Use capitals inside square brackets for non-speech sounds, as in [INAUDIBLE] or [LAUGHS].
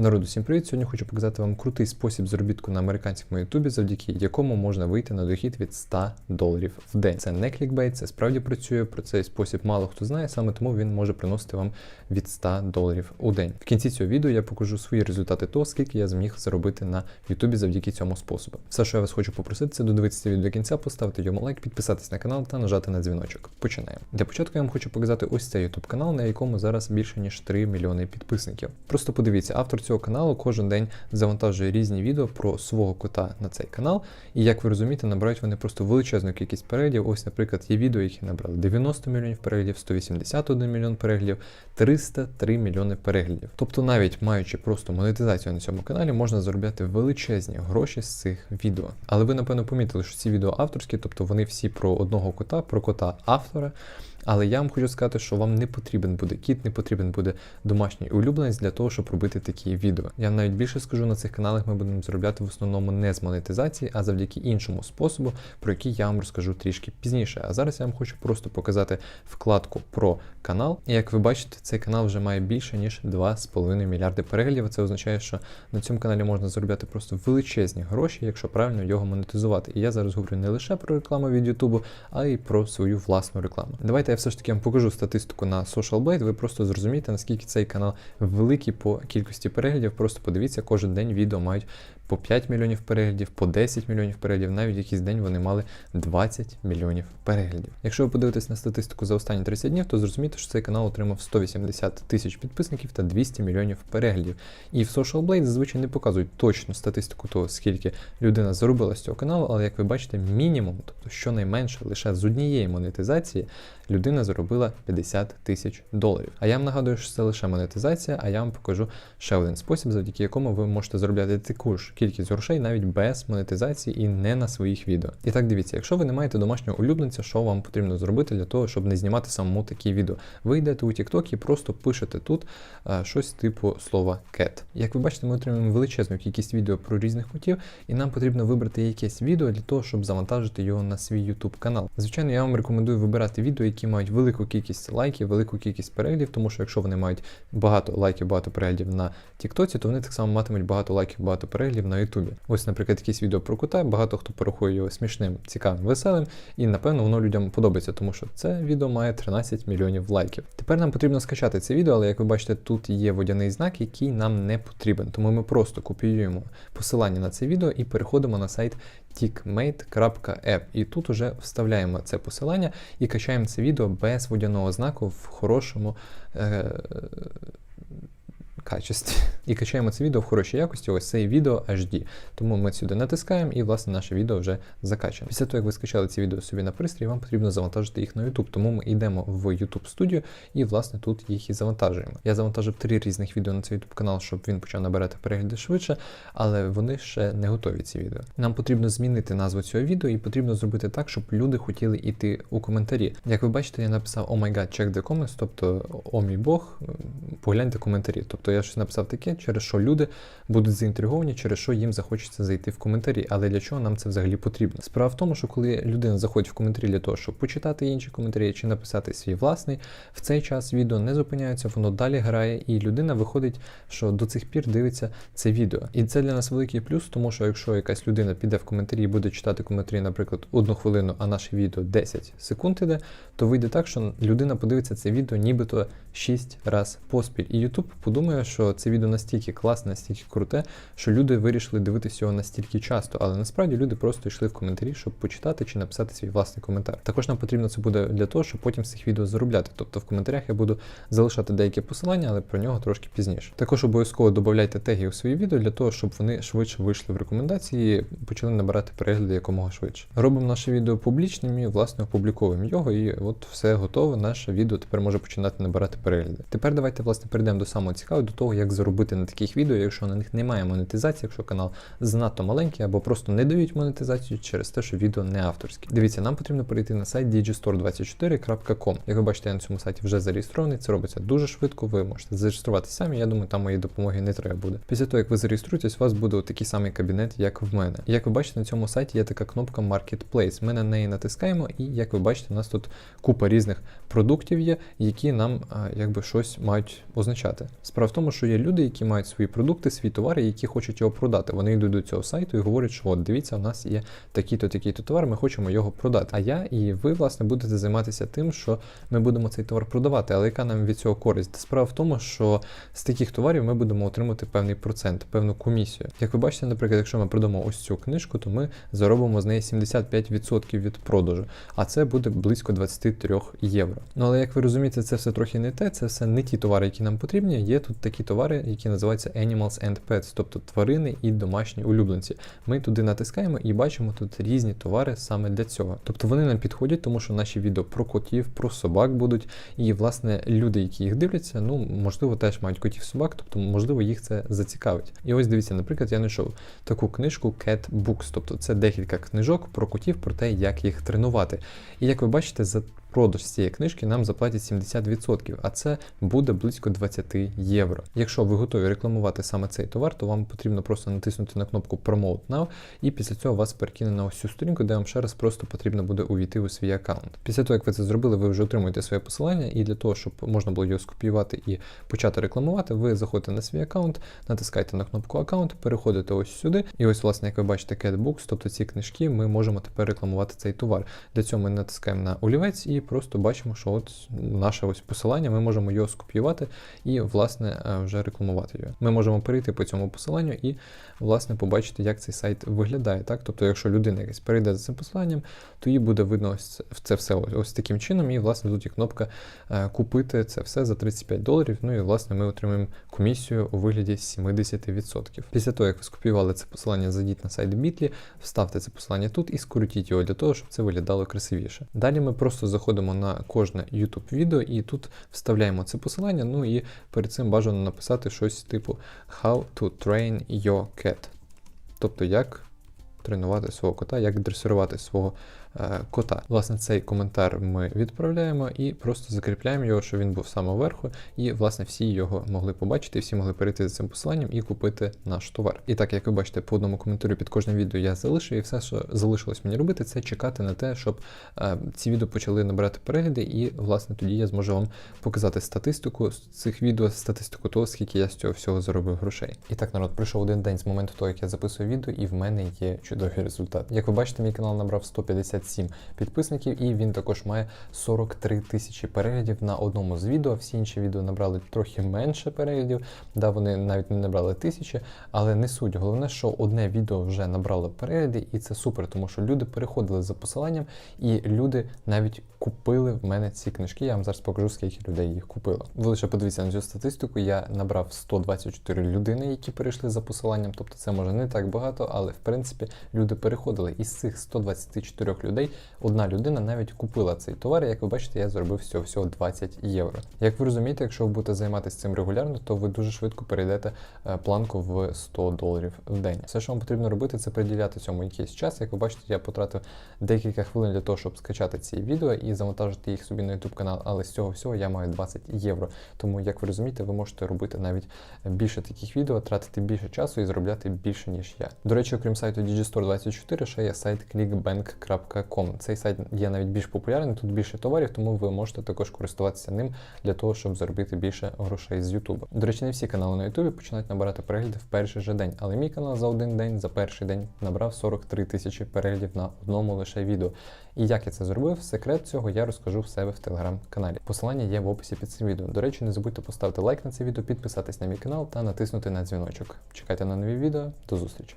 Народу, всім привіт! Сьогодні хочу показати вам крутий спосіб заробітку на американському ютубі, завдяки якому можна вийти на дохід від 100 доларів в день. Це не клікбейт, це справді працює. Про цей спосіб мало хто знає, саме тому він може приносити вам від 100 доларів у день. В кінці цього відео я покажу свої результати того, скільки я зміг заробити на ютубі завдяки цьому способу. Все, що я вас хочу попросити, це додивитися відео до кінця, поставити йому лайк, підписатись на канал та нажати на дзвіночок. Починаємо. Для початку я вам хочу показати ось цей ютуб канал, на якому зараз більше ніж 3 мільйони підписників. Просто подивіться, автор каналу кожен день завантажує різні відео про свого кота на цей канал. І як ви розумієте, набирають вони просто величезну кількість переглядів. Ось, наприклад, є відео, які набрали 90 мільйонів переглядів, 181 мільйон переглядів, 303 мільйони переглядів. Тобто, навіть маючи просто монетизацію на цьому каналі, можна заробляти величезні гроші з цих відео. Але ви, напевно, помітили, що ці відео авторські, тобто вони всі про одного кота, про кота автора. Але я вам хочу сказати, що вам не потрібен буде кіт, не потрібен буде домашній улюбленець для того, щоб робити такі відео. Я навіть більше скажу, на цих каналах ми будемо заробляти в основному не з монетизації, а завдяки іншому способу, про який я вам розкажу трішки пізніше. А зараз я вам хочу просто показати вкладку про канал. І як ви бачите, цей канал вже має більше ніж 2,5 мільярди переглядів. Це означає, що на цьому каналі можна заробляти просто величезні гроші, якщо правильно його монетизувати. І я зараз говорю не лише про рекламу від Ютубу, а й про свою власну рекламу. Давайте я все ж таки вам покажу статистику на Social Blade, ви просто зрозумієте, наскільки цей канал великий по кількості переглядів. Просто подивіться, кожен день відео мають по 5 мільйонів переглядів, по 10 мільйонів переглядів, навіть якийсь день вони мали 20 мільйонів переглядів. Якщо ви подивитесь на статистику за останні 30 днів, то зрозумієте, що цей канал отримав 180 тисяч підписників та 200 мільйонів переглядів. І в Social Blade зазвичай не показують точну статистику того, скільки людина заробила з цього каналу, але як ви бачите, мінімум, тобто щонайменше лише з однієї монетизації, людина заробила 50 тисяч доларів. А я вам нагадую, що це лише монетизація, а я вам покажу ще один спосіб, завдяки якому ви можете заробляти таку ж кількість грошей навіть без монетизації і не на своїх відео. І так дивіться, якщо ви не маєте домашнього улюбленця, що вам потрібно зробити для того, щоб не знімати самому такі відео? Ви йдете у TikTok і просто пишете тут а, щось типу слова cat. Як ви бачите, ми отримуємо величезну кількість відео про різних котів, і нам потрібно вибрати якесь відео для того, щоб завантажити його на свій YouTube канал. Звичайно, я вам рекомендую вибирати відео, які мають велику кількість лайків, велику кількість переглядів, тому що якщо вони мають багато лайків, багато переглядів на TikTok, то вони так само матимуть багато лайків, багато переглядів на Ютубі. Ось, наприклад, якесь відео про кота, багато хто порахує його смішним, цікавим, веселим, і напевно воно людям подобається, тому що це відео має 13 мільйонів лайків. Тепер нам потрібно скачати це відео, але як ви бачите, тут є водяний знак, який нам не потрібен. Тому ми просто копіюємо посилання на це відео і переходимо на сайт tickmate.app. І тут уже вставляємо це посилання і качаємо це відео без водяного знаку в хорошому. Е- качестві. І [LAUGHS] качаємо це відео в хорошій якості, ось це відео HD. Тому ми сюди натискаємо і, власне, наше відео вже закачуємо. Після того, як ви скачали ці відео собі на пристрій, вам потрібно завантажити їх на YouTube. Тому ми йдемо в YouTube Studio і, власне, тут їх і завантажуємо. Я завантажив три різних відео на цей YouTube канал, щоб він почав набирати перегляди швидше, але вони ще не готові ці відео. Нам потрібно змінити назву цього відео і потрібно зробити так, щоб люди хотіли йти у коментарі. Як ви бачите, я написав Oh my god, check the comments, тобто о мій Бог, погляньте коментарі. Тобто я щось написав таке, через що люди будуть заінтриговані, через що їм захочеться зайти в коментарі. Але для чого нам це взагалі потрібно? Справа в тому, що коли людина заходить в коментарі для того, щоб почитати інші коментарі чи написати свій власний, в цей час відео не зупиняється, воно далі грає, і людина виходить, що до цих пір дивиться це відео. І це для нас великий плюс, тому що якщо якась людина піде в коментарі і буде читати коментарі, наприклад, одну хвилину, а наше відео 10 секунд іде, то вийде так, що людина подивиться це відео нібито 6 разів поспіль. І YouTube подумає, що це відео настільки класне, настільки круте, що люди вирішили дивитися його настільки часто, але насправді люди просто йшли в коментарі, щоб почитати чи написати свій власний коментар. Також нам потрібно це буде для того, щоб потім цих відео заробляти. Тобто в коментарях я буду залишати деякі посилання, але про нього трошки пізніше. Також обов'язково додавайте теги у свої відео для того, щоб вони швидше вийшли в рекомендації і почали набирати перегляди якомога швидше. Робимо наше відео публічним і власне опубліковуємо його, і от все готово. Наше відео тепер може починати набирати перегляди. Тепер давайте власне перейдемо до самого цікавого, до того, як заробити на таких відео, якщо на них немає монетизації, якщо канал занадто маленький або просто не дають монетизацію через те, що відео не авторське. Дивіться, нам потрібно перейти на сайт digistore24.com. Як ви бачите, я на цьому сайті вже зареєстрований. Це робиться дуже швидко. Ви можете зареєструватися самі. Я думаю, там моєї допомоги не треба буде. Після того, як ви зареєструєтесь, у вас буде такий самий кабінет, як в мене. Як ви бачите, на цьому сайті є така кнопка Marketplace. Ми на неї натискаємо, і як ви бачите, у нас тут купа різних продуктів є, які нам якби щось мають означати. Справа в тому, тому, що є люди, які мають свої продукти, свої товари, які хочуть його продати. Вони йдуть до цього сайту і говорять, що от дивіться, у нас є такий-то, такий-то товар, ми хочемо його продати. А я і ви, власне, будете займатися тим, що ми будемо цей товар продавати. Але яка нам від цього користь? Справа в тому, що з таких товарів ми будемо отримати певний процент, певну комісію. Як ви бачите, наприклад, якщо ми продамо ось цю книжку, то ми заробимо з неї 75% від продажу, а це буде близько 23 євро. Ну але як ви розумієте, це все трохи не те, це все не ті товари, які нам потрібні. Є тут такі товари, які називаються Animals and Pets, тобто тварини і домашні улюбленці. Ми туди натискаємо і бачимо тут різні товари саме для цього. Тобто вони нам підходять, тому що наші відео про котів, про собак будуть. І власне люди, які їх дивляться, ну можливо, теж мають котів собак, тобто можливо їх це зацікавить. І ось дивіться, наприклад, я знайшов таку книжку Cat Books, тобто це декілька книжок про котів, про те, як їх тренувати. І як ви бачите, за продаж цієї книжки нам заплатять 70%, а це буде близько 20 євро. Якщо ви готові рекламувати саме цей товар, то вам потрібно просто натиснути на кнопку Promote Now, і після цього вас перекине на ось цю сторінку, де вам ще раз просто потрібно буде увійти у свій аккаунт. Після того, як ви це зробили, ви вже отримуєте своє посилання, і для того, щоб можна було його скопіювати і почати рекламувати, ви заходите на свій аккаунт, натискаєте на кнопку аккаунт, переходите ось сюди. І ось, власне, як ви бачите, Catbooks, тобто ці книжки, ми можемо тепер рекламувати цей товар. Для цього ми натискаємо на олівець і просто бачимо, що от наше ось посилання, ми можемо його скопіювати і, власне, е, вже рекламувати його. Ми можемо перейти по цьому посиланню і, власне, побачити, як цей сайт виглядає. Так? Тобто, якщо людина якась перейде за цим посиланням, то їй буде видно ось це, все ось, таким чином. І, власне, тут є кнопка е, купити це все за 35 доларів. Ну і, власне, ми отримаємо комісію у вигляді 70%. Після того, як ви скопіювали це посилання, зайдіть на сайт Bitly, вставте це посилання тут і скоротіть його для того, щоб це виглядало красивіше. Далі ми просто заходимо на кожне YouTube відео і тут вставляємо це посилання. Ну і перед цим бажано написати щось типу How to train your cat. Тобто, як тренувати свого кота, як дресирувати свого е, кота. Власне, цей коментар ми відправляємо і просто закріпляємо його, щоб він був саме вверху, і власне всі його могли побачити, всі могли перейти за цим посиланням і купити наш товар. І так, як ви бачите, по одному коментарю під кожним відео я залишив, і все, що залишилось мені робити, це чекати на те, щоб е, ці відео почали набирати перегляди, і власне тоді я зможу вам показати статистику з цих відео, статистику того, скільки я з цього всього заробив грошей. І так, народ, пройшов один день з моменту того, як я записую відео, і в мене є чудовий результат. Як ви бачите, мій канал набрав 157 підписників, і він також має 43 тисячі переглядів на одному з відео. Всі інші відео набрали трохи менше переглядів. Да, вони навіть не набрали тисячі, але не суть. Головне, що одне відео вже набрало перегляди, і це супер, тому що люди переходили за посиланням, і люди навіть купили в мене ці книжки. Я вам зараз покажу, скільки людей їх купило. Ви лише подивіться на цю статистику. Я набрав 124 людини, які перейшли за посиланням. Тобто це може не так багато, але в принципі люди переходили. Із цих 124 людей одна людина навіть купила цей товар. Як ви бачите, я зробив всього всього 20 євро. Як ви розумієте, якщо ви будете займатися цим регулярно, то ви дуже швидко перейдете е, планку в 100 доларів в день. Все, що вам потрібно робити, це приділяти цьому якийсь час. Як ви бачите, я потратив декілька хвилин для того, щоб скачати ці відео і завантажити їх собі на YouTube канал. Але з цього всього я маю 20 євро. Тому, як ви розумієте, ви можете робити навіть більше таких відео, тратити більше часу і заробляти більше ніж я. До речі, окрім сайту Digistore 24 ще є сайт clickbank.com. Цей сайт є навіть більш популярний, тут більше товарів, тому ви можете також користуватися ним для того, щоб заробити більше грошей з YouTube. До речі, не всі канали на YouTube починають набирати перегляди в перший же день, але мій канал за один день, за перший день набрав 43 тисячі переглядів на одному лише відео. І як я це зробив, секрет цього я розкажу в себе в телеграм-каналі. Посилання є в описі під цим відео. До речі, не забудьте поставити лайк на це відео, підписатись на мій канал та натиснути на дзвіночок. Чекайте на нові відео. До зустрічі!